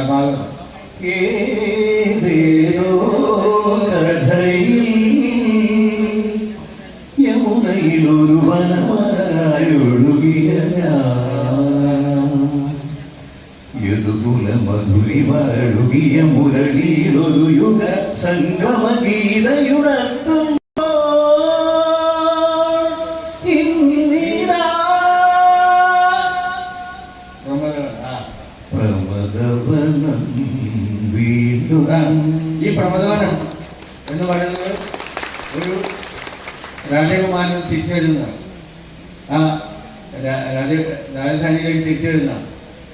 ഭാഗവതം ഏതേതോ യമുനയിലൊരു വനമരായൊഴുകിയ യദുകുല മധുരി മരഴുകിയ മുരളിയിലൊരു യുഗ സംഗമ ഈ പ്രമദവനം എന്ന് പറയുന്നത് ഒരു രാജകുമാരൻ തിരിച്ചു വരുന്നതാണ് ആ രാജ രാജധാനിയിലേക്ക് തിരിച്ചു വരുന്നതാണ്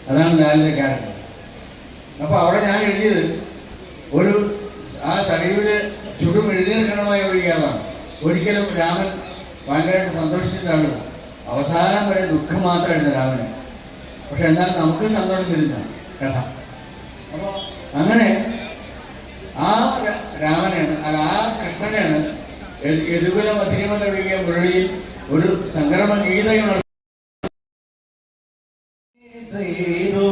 അതാണ് ലാലിന്റെ ക്യാരക്ടർ അപ്പൊ അവിടെ ഞാൻ എഴുതിയത് ഒരു ആ സരയുടെ ചുടും എഴുതിയേൽക്കണമായി ഒഴികളാണ് ഒരിക്കലും രാമൻ ഭയങ്കരമായിട്ട് സന്തോഷിച്ചിട്ടാണ് അവസാനം വരെ ദുഃഖം മാത്രമായിരുന്നു രാമന്. പക്ഷെ എന്നാൽ നമുക്ക് സന്തോഷം തരുന്ന കഥ. അപ്പോൾ അങ്ങനെ യദുകുല മധുരിമല ഒഴുകിയ മുരളിയിൽ ഒരു സംക്രമ ഗീതയുണർ ഏതോ